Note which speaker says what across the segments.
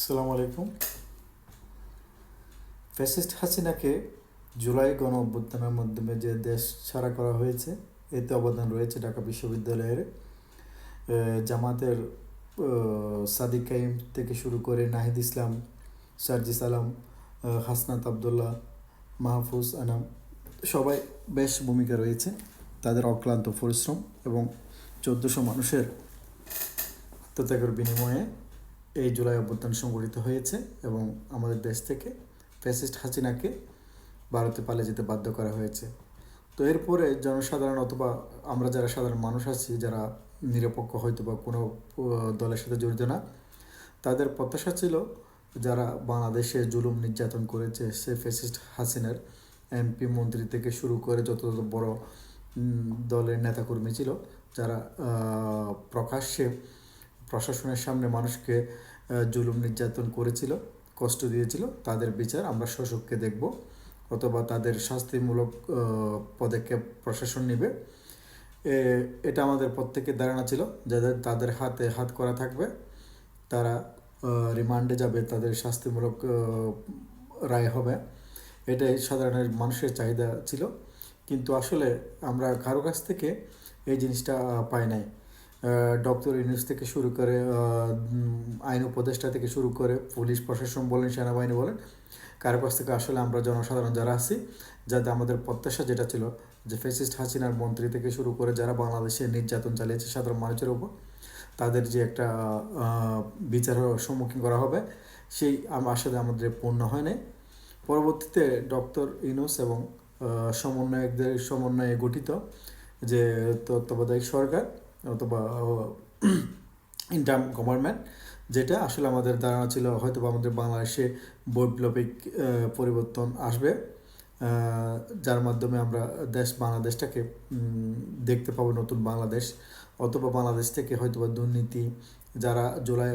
Speaker 1: আসসালামু আলাইকুম। ফ্যাসিস্ট হাসিনাকে জুলাই গণ অভ্যুত্থানের মাধ্যমে যে দেশ ছাড়া করা হয়েছে, এতে অবদান রয়েছে ঢাকা বিশ্ববিদ্যালয়ের জামাতের সাদিক কাইম থেকে শুরু করে নাহিদ ইসলাম সার্জিস আলম হাসনাত আবদুল্লাহ, মাহফুজ আনাম, সবাই বেশ ভূমিকা রয়েছে। তাদের অক্লান্ত পরিশ্রম এবং চোদ্দোশো মানুষের আত্মত্যাগের বিনিময়ে এই জুলাই অভ্যুত্থান সংগঠিত হয়েছে এবং আমাদের দেশ থেকে ফ্যাসিস্ট হাসিনাকে ভারতে পালিয়ে যেতে বাধ্য করা হয়েছে। তো এরপরে জনসাধারণ অথবা আমরা যারা সাধারণ মানুষ আছি, যারা নিরপেক্ষ হয়তো বা কোনো দলের সাথে জড়িত না, তাদের প্রত্যাশা ছিল যারা বাংলাদেশে জুলুম নির্যাতন করেছে, সে ফ্যাসিস্ট হাসিনার এমপি, মন্ত্রী থেকে শুরু করে যত যত বড় দলের নেতাকর্মী ছিল, যারা প্রকাশ্যে প্রশাসনের সামনে মানুষকে জুলুম নির্যাতন করেছিল, কষ্ট দিয়েছিল, তাদের বিচার আমরা শোষককে দেখব অথবা তাদের শাস্তিমূলক পদক্ষেপ প্রশাসন নেবে। এটা আমাদের প্রত্যেকের ধারণা ছিল, যাদের, তাদের হাতে হাত করা থাকবে, তারা রিমান্ডে যাবে, তাদের শাস্তিমূলক রায় হবে। এটাই সাধারণ মানুষের চাহিদা ছিল। কিন্তু আসলে আমরা কারও কাছ থেকে এই জিনিসটা পাই নাই। ডক্টর ইউনুস থেকে শুরু করে আইন উপদেষ্টা থেকে শুরু করে পুলিশ প্রশাসন বলেন সেনাবাহিনী বলেন কারও কাছ থেকে আসলে আমরা জনসাধারণ যারা আছি যাতে আমাদের প্রত্যাশা যেটা ছিল যে ফেসিস্ট হাসিনার মন্ত্রী থেকে শুরু করে যারা বাংলাদেশে নির্যাতন চালিয়েছে সাধারণ মানুষের উপর তাদের যে একটা আহ, বিচারের সম্মুখীন করা হবে সেই আশা আমাদের পূর্ণ হয় নাই। পরবর্তীতে ডক্টর ইনুস এবং সমন্বয়কদের সমন্বয়ে গঠিত যে তত্ত্বাবধায়ক সরকার অথবা ইন্টার্ম গভর্নমেন্ট, যেটা আসলে আমাদের ধারণা ছিল হয়তো আমাদের বাংলাদেশে বৈপ্লবিক পরিবর্তন আসবে। যার মাধ্যমে আমরা দেশ, বাংলাদেশটাকে দেখতে পাবো নতুন বাংলাদেশ। অথবা বাংলাদেশ থেকে হয়তো বা দুর্নীতি, যারা জুলাই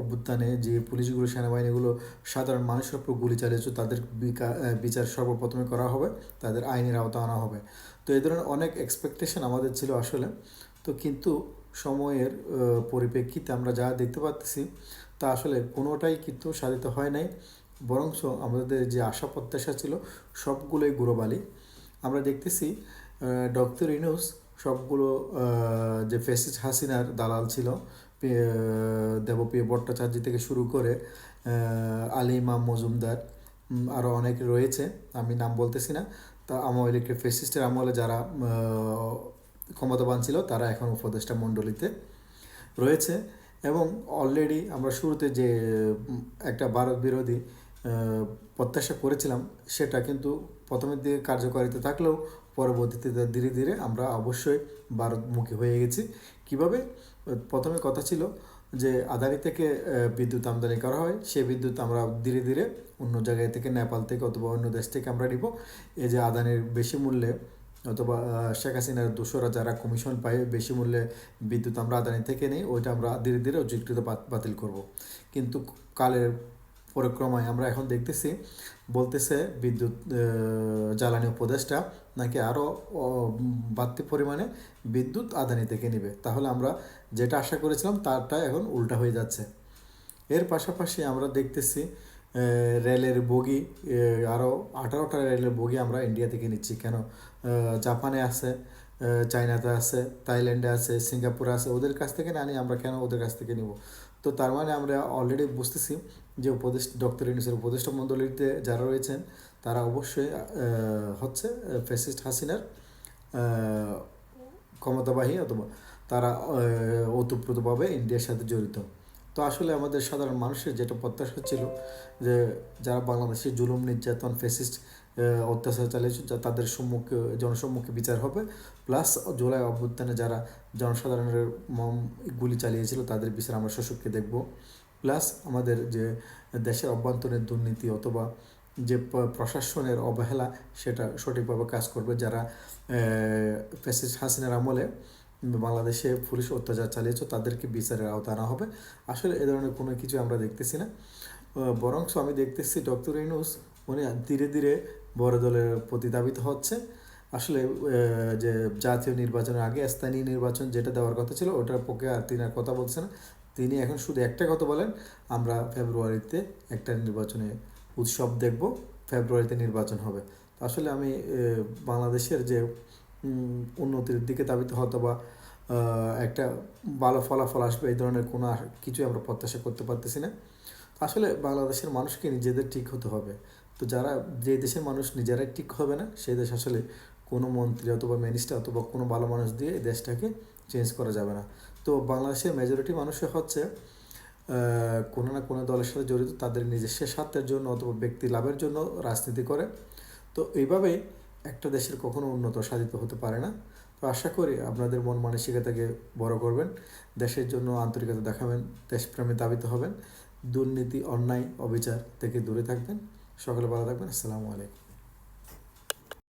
Speaker 1: অভ্যুত্থানে যে পুলিশগুলো, সেনাবাহিনীগুলো সাধারণ মানুষের উপর গুলি চালিয়েছে, তাদের বিচার সর্বপ্রথমে করা হবে, তাদের আইনের আওতা আনা হবে। তো এই ধরনের অনেক এক্সপেকটেশন আমাদের ছিল আসলে। তো কিন্তু সময়ের পরিপ্রেক্ষিতে আমরা যা দেখতে পাচ্ছি তা আসলে কোনোটাই কিন্তু সাধিত হয় নাই। বরঞ্চ আমাদের যে আশা প্রত্যাশা ছিল, সবগুলোই গুরুবালি। আমরা দেখতেছি ডক্টর ইনুস সবগুলো যে ফেসিস হাসিনার দালাল ছিল দেবপ্রিয় ভট্টাচার্য থেকে শুরু করে আলী ইমাম মজুমদার আরও অনেক রয়েছে, আমি নাম বলতেছি না। তা আমলে ফেসিস্টের আমলে যারা ক্ষমতাবান ছিল, তারা এখন উপদেষ্টা মণ্ডলীতে রয়েছে এবং অলরেডি আমরা শুরুতে যে একটা ভারত বিরোধী প্রত্যাশা করেছিলাম, সেটা কিন্তু প্রথমের দিকে কার্যকারিতা থাকলেও পরবর্তীতে ধীরে ধীরে আমরা অবশ্যই ভারতমুখী হয়ে গেছি। কীভাবে? প্রথমে কথা ছিল যে, আদানি থেকে বিদ্যুৎ আমদানি করা হয়, সে বিদ্যুৎ আমরা ধীরে ধীরে অন্য জায়গায় থেকে, নেপাল থেকে অথবা অন্য দেশ থেকে আমরা নিব। এই যে আদানির বেশি মূল্যে অথবা শেখ হাসিনার দোসরা যারা কমিশন পায়, বেশি মূল্যে বিদ্যুৎ আমরা আদানি থেকে নেই, ওইটা আমরা ধীরে ধীরে অযোগ্যতা বাতিল করব। কিন্তু কালের পরিক্রমায় আমরা এখন দেখতেছি, বলতেছে বিদ্যুৎ জ্বালানি উপদেষ্টা নাকি আরও বাড়তি পরিমাণে বিদ্যুৎ আদানি থেকে নেবে। তাহলে আমরা যেটা আশা করেছিলাম, তারটা এখন উল্টা হয়ে যাচ্ছে। এর পাশাপাশি আমরা দেখতেছি রেলের বগি আরও আঠারোটা রেলের বগি আমরা ইন্ডিয়া থেকে নিচ্ছি। কেন? জাপানে আছে চায়নাতে আছে থাইল্যান্ডে আছে সিঙ্গাপুরে আছে, ওদের কাছ থেকে না নিয়ে আমরা কেন ওদের কাছ থেকে নিব? তো তার মানে আমরা অলরেডি বুঝতেছি যে উপদেশ ডক্টর ইউনুসের উপদেষ্টা মণ্ডলীতে যারা রয়েছেন, তারা অবশ্যই হচ্ছে ফেসিস্ট হাসিনার ক্ষমতাবাহী অথবা তারা ওতপ্রোতভাবে ইন্ডিয়ার সাথে জড়িত। তো আসলে আমাদের সাধারণ মানুষের যেটা প্রত্যাশা ছিল যে যারা বাংলাদেশে জুলুম, নির্যাতন ফেসিস্ট অত্যাচার চালিয়েছে তাদের সম্মুখে, জনসম্মুখে বিচার হবে। প্লাস জুলাই অভ্যুত্থানে যারা জনসাধারণের মম গুলি চালিয়েছিল, তাদের বিচার আমরা শোষককে দেখব। প্লাস আমাদের যে দেশের অভ্যন্তরীণ দুর্নীতি অথবা যে প্রশাসনের অবহেলা, সেটা সঠিকভাবে কাজ করবে। যারা ফেসিস হাসিনার আমলে বাংলাদেশে পুলিশ অত্যাচার চালিয়েছে, তাদেরকে বিচারের আওতা আনা হবে। আসলে এ ধরনের কোনো কিছু আমরা দেখতেছি না। বরঞ্চ আমি দেখতেছি ডক্টর ইনুস উনি ধীরে ধীরে বড় দলের প্রতি ধাবিত হচ্ছে। আসলে যে জাতীয় নির্বাচনের আগে স্থানীয় নির্বাচন যেটা দেওয়ার কথা ছিল, ওটার পক্ষে আর তিনি আর কথা বলছে না। তিনি এখন শুধু একটা কথা বলেন, আমরা ফেব্রুয়ারিতে একটা নির্বাচনে উৎসব দেখব, ফেব্রুয়ারিতে নির্বাচন হবে। আসলে আমি বাংলাদেশের যে উন্নতির দিকে দাবিত হয়তো বা একটা ভালো ফলাফল আসবে, এই ধরনের কোনো কিছুই আমরা প্রত্যাশা করতে পারতেছি না। আসলে বাংলাদেশের মানুষকে নিজেদের ঠিক হতে হবে। তো যারা, যে দেশের মানুষ নিজেরাই ঠিক হবে না, সেই দেশ আসলে কোনো মন্ত্রী অথবা মিনিস্টার অথবা কোনো ভালো মানুষ দিয়ে এই দেশটাকে চেঞ্জ করা যাবে না। তো বাংলাদেশের মেজরিটি মানুষই হচ্ছে কোনো না কোনো দলের সাথে জড়িত, তাদের নিজস্ব স্বার্থের জন্য অথবা ব্যক্তি লাভের জন্য রাজনীতি করে। তো এইভাবেই একটা দেশের কখনো উন্নত, সাধিত হতে পারে না। তো আশা করি আপনাদের মন মানসিকতাকে বড় করবেন, দেশের জন্য আন্তরিকতা দেখাবেন, দেশপ্রেমে দাবিত হবেন, দুর্নীতি, অন্যায়, অবিচার থেকে দূরে থাকবেন। সকলে ভালো থাকবেন। আসসালামু আলাইকুম।